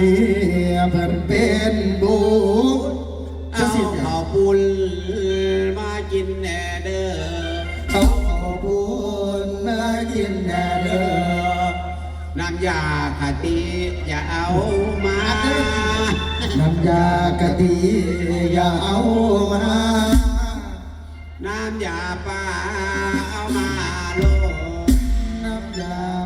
นี้เพิ่นเป็นบุญเอาขอบุญมากินแหน่เด้อเขาขอบุญมากินแน่เด้อน้ำยาคติอย่าเอามา น้ำยากะทิอย่าเอามา น้ำยาป่าเอามาโลดน้ำยาปลาเอา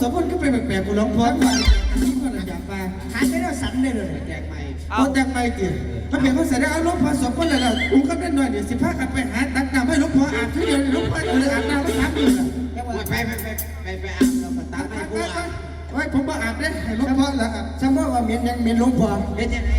สมบูรณ์ก็เป็นแปลกๆกูร้องเพราะมากนี่ก็น้ำยาปลาขายไปแล้วสันเลยเลยแจกใหม่เอาแจกไปกี่ถ้าเปลี่ยนภาษาได้เอาลูกพอสมบูรณ์เลยล่ะกูก็ได้หน่อยเดี๋ยวสิพากันไปหาตักน้ำให้ลูกพออาบทีเดียวลูกพอเอออาบน้ำไม่ทับอยู่ไปไปไปไปไปอาบแล้วก็ตักให้กูอาบไว้ผมว่าอาบได้ให้ลูกพอแล้วครับจำว่าว่าเมียนยังเมียนลูกพอเฮ็ดจังไง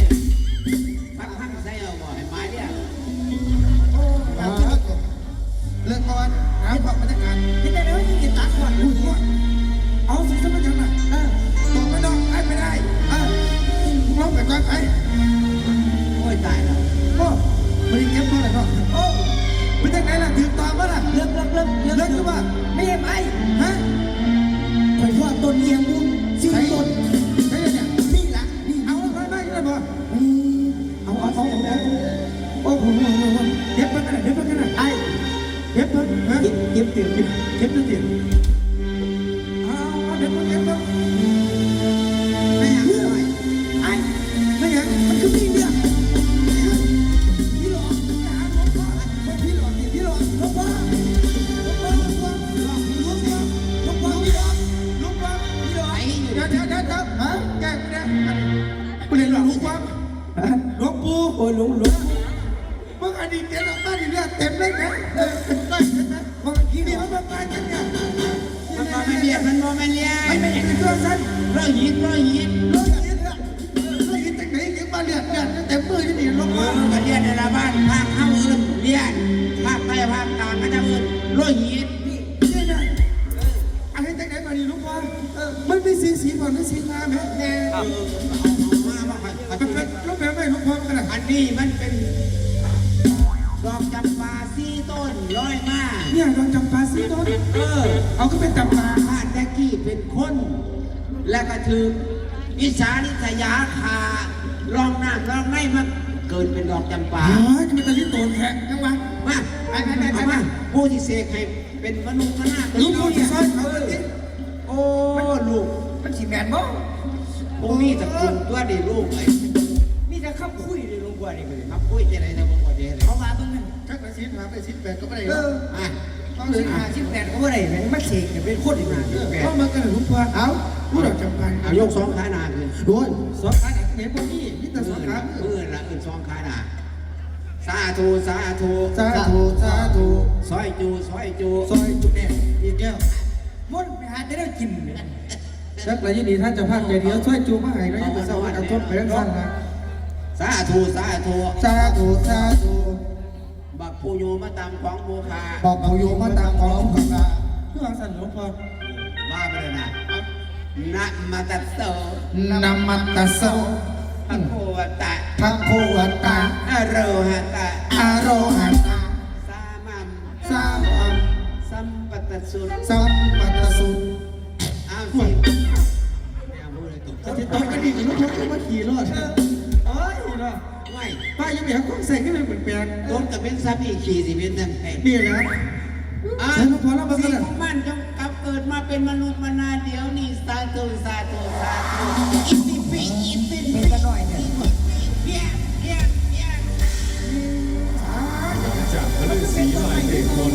เก็บเก็บไปกันเก็บไปกันไอ้เก็บไปฮะเก็บเก็บตื่นเก็บตัวเดียว มมือที่นี่หลวงก็เลียนในละบ้านภาคเข้าอื่นเลียนภาคใต้ภาคกลางก็จะอื่นร้อยหินนี่นะอะไรจากไหนมาดีลวงพ่อเออมันมีสีสีผ่อนไม่สีงามไหมแน่เอามามามันเป็นรูปแบบไม่ลวงพ่อกันนะอันนี้มันเป็นดอกจำปาสีต้นร้อยมาเนี่ยดอกจำปาสีต้นเออเอาก็เป็นจำปาข้าแจกกี้เป็นคน และก็ถืออิสานิสยาคาลองน้ำลองในมัน เกิดเป็นดอกจำปาอ๋อจะเป็นตะลิโตนแข็งยังไงมาไปไปไปไปมาผู้ที่เสกให้เป็นมนุษย์มนาลูกพ่อจะซอยเขาเลยโอ้ลูกมันสีแมนบ่พวกนี้ตระกูลตัวดีลูกไอ้มีแต่คำคุยเลยหลวงพ่อนี่เลยครับคุยจะได้ทำบ่ได้เลยเขามาตรงนั้นถ้าไปสีหาไปสีแปดก็ไม่ได้เอออะต้องสิสีบหาห้าสิบแปดก็ว่าได้เลยมาเสกเนี่ยเป็นคนอีกนะเข้ามากันหลวงพ่อเอาผู้ดอกจำปาเอายกสองขาหนาขึ้นโดยสองขาเห็นพวกนี้นี่แต่สองขามือละอื่นส องขาหนาสาธุสาธุสาธุสาธุซอยจูซอยจูซอยจุดเนี่ยอีกแก้วมุ่นไปหาจะได้กินเนี่ยชักไรยินดีท่านจะพากใจเดียวช่วยจูมาให้แล้วยังไปสวัสดิ์ทบไปทั้งสั้นนะสาธุสาธุสาธุสาธุบักผู้โยมาตามของโมคาบอกเขาโยมาตามของของเราเพื่อสั่นหลวงพ่อว่าไปเลยนะนะมาตัดโตนามัตตะโส พระโควตะพระโควตาอโรหะตะอโรหันตาสามัมสามัมสัมปัตตสุนสัมปัตตสุอ้าวสิไม่เอาพูดเลยตกจะต้องกระดิ่งหลวงพ่อก็มาขี่รถเอ้ยเนาะไม่ป้ายังไม่เห็นของใส่ขึ้นเลยเหมือนแปลงโดนกับเป็นซับอีกขี่สิเป็นนั่นไงนี่แหละอะใส่หลวงพ่อแล้วมาสิ่กันงเลยของมันจงกลับเกิดมาเป็นมนุษย์มนาเดี๋ยวนี้สาธุสาธุสาธุอิติปิอิติเป็ปิ น่อยเนี่ยเพี้ยเพี้ยเพี้ยจากพระฤาษีหลายเดชคน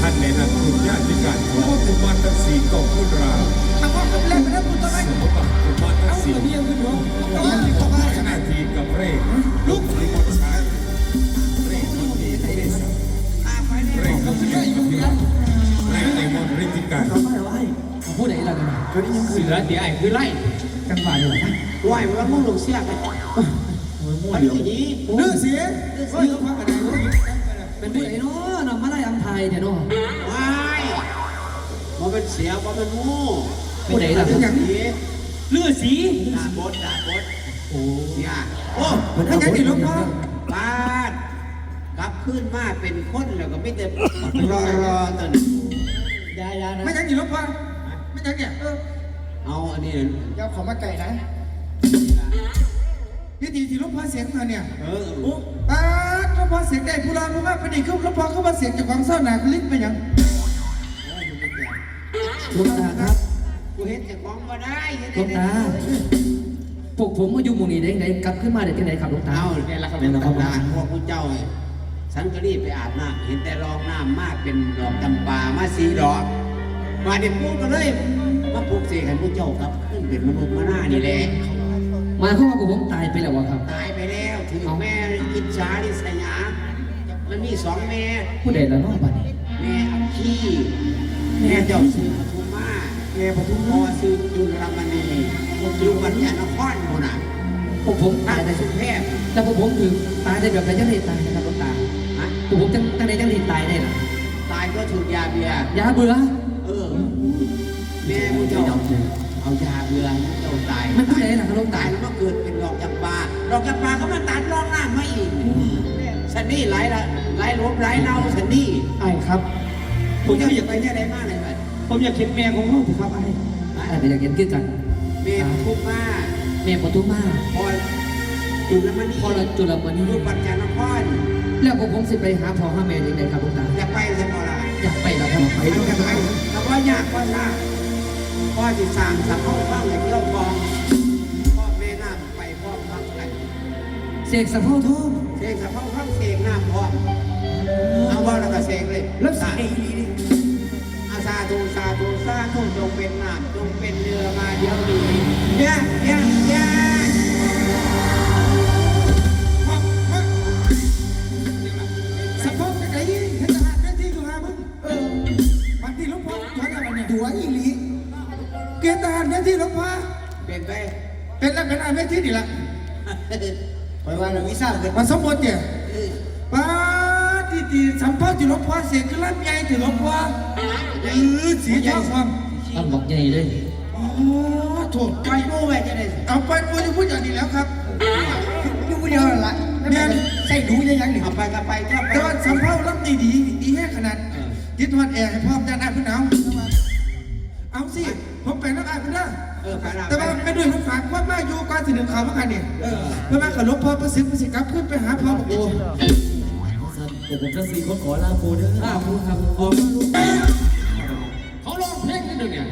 ท่านในนามคุณญาติการของกุมารทั้งสี่กองพุทราทำว่าผมเล่นไปแล้วคุณต้องไงสมบัติกุมารทั้งสี่เดียวขึ้นหัวต้องมีต้องขณะทีกับเรศลูกลิมนชัยเรศมนตีเทสตามไปเนี่ยเรศเขาจะอยู่กับพี่เรศในมนฤทธิการเขาไม่ไหวเขาพูดไหนล่ะเนี่ยเขาได้ยินเสือเดี๋ยวไอ้คือไล่ จังหวะเดียวกันไหวว่ามึงลงเสียกันมันอย่างนี้เนื้อเสียเฮ้ยต้องพักกันได้เป็นผู้ไหนเนาะนำมาไล่อัมไทยเนี่ยเนาะไม่มันเป็นเสียมันเป็นงูผู้ไหนล่ะเป็นอย่างนี้เลือดสีด่าบดด่าบดโอ้เสียโอ้มันถ้าเอาอย่างไปนี้หลลวงงพ่อบ้านกลับขึ้นมาเป็นคนแล้วก็ไม่แต่รอรอตอนยายานะไม่อย่างนี้หลวงพ่อไม่ยังเนี่ย เออเอาอันนี้เดี๋ยวขอมาไก่นะยี่ตีที่ลูกพ่อเสียงมาเนี่ยเออโอ้ป้าลูกพ่อเสียงได้ผู้รามว่าพอดีเขาลูกพ่อเขามาเสียงจากของเศร้าหนาคุณลิ้นไปยังหลวงตาครับกูเห็นแต่ของมาได้เห็นหลวงตาพวกผมมาอยู่หมู่นี้ได้ไงกลับขึ้นมาได้ที่ไหนครับหลวงตาเอาเนี่ยละครับเป็นตำนานพวกผู้เจ้าไงฉันก็รีบไปอาบน้ำเห็นแต่รองน้ำมากเป็นดอกจำปามาสีดอก มาเด็กพูดก็เลยมาปลุกเสกให้ผู้เจ้าครับขึ้นเป็นมนุษย์มาหน้านี่แหละหมายความว่าพวกผมตายไปแล้ววะครับ ตายไปแล้วถือแม่อิจฉาดิสยามันมีสองแม่ผู้ใดละเน้องบัดนี้แม่อัคคีแม่เจ้าซื้อปทุมมาแม่ปทุมพอซื้อจุลมณีอยู่วัดยานครโมนะพวกผมตาตายยแต่ได้ชุมแพทย์แต่พวกผมคือตายได้แบบไหนจังได้ตายนะครับหลวงตาฮะพวกผมจังจังได้จังได้ตายได้ล่ะตายก็ถูกยาเบียร์ยาเบื่อ เออแม่ผู้เจ้าเอายาเบื่อผู้เจ้าตายมันผู้ใดล่ะครับหลวงตาตายแล้วก็เกิดเป็นดอกจำปาดอกจำปาก็มาตัดรองน้ำมาอีกสันนี่หลายละหลายลบหลายเนาสันนี่ไอ้ครับผู้เจ้าอยากไปที่ไหนมากเลยบัดผมอยากเห็นแม่ของเขาสิครับไอ้ไอ้ไปอยากเห็นขึ้นกันแม่ทุกข์มากแม่ปทุมมาพอจุลมณีพอเราจุลมณีรูปปัจจานครแล้วพวกผมสิไปหาพ่อหาแม่ยังไงครับหลวงตาอยากไปใช่ไหมล่ะอยากไปแล้วครับไป ไปแล้ วอยากคไปรับแต่ว่ายากกว่าซ่าพ่อจิสร้างสักห้องบ้างอย่างเที่ยวกองพ่อแม่น้ำไปพ่อพักกันเสกสะโพกทองเสกสักห้องพักเสกน้ำพ่อเอาว่าแล้วก็เสกเลยแล้วเสกไอ้นี่ดิอาซาทูซาทูซาทูจงเป็นน้ำจงเป็นเรือมาเดี๋ยวนี้ย่าย่าย่าส ทหารได้ที่ลูกพ่อเปลี่ยนไปเป็นแล้วเป็นอันได้ที่นี่ละไปว่าเราวิซ่าเกิดมาสมบูรณ์เนี่ยป้าที่ที่สัมภาษณ์ที่ลูกพ่อเสียคือลำใหญ่ที่ลูกพ่อเออสีทองความมันบอกใหญ่เลยอ๋อถูกไปโม่ไปจะได้เอาไปกูจะพูดอย่างนี้แล้วครับอยู่คนเดียวนั่นละเนี่ยใส่ดูยังยังหนึ่งเอาไปก็ไปก็ไปแต่ว่าสัมภาษณ์รับดีดีดีแค่ขนาดยึดทอดแอร์ให้พ่อด้านหน้าพี่หนาว เอาสิ ผมแปลงำอายเป็นเด้อเออไปน้ำแต่ว่าไม่ด้วยผมฝากว่าแม่อยู่ก่าสิหนึ่งข่าวเมื่อกันเนี่ยเพื่อม่ขับรถพ่อประสิทธิ์ประสิทธิ์กลับขึ้นไปหาพ่อของโอ้ผมจะสีคนขอลาโบเด้อลาโพครับออกมาลเขาร้องเพลงนี่เดี๋งเนี่ย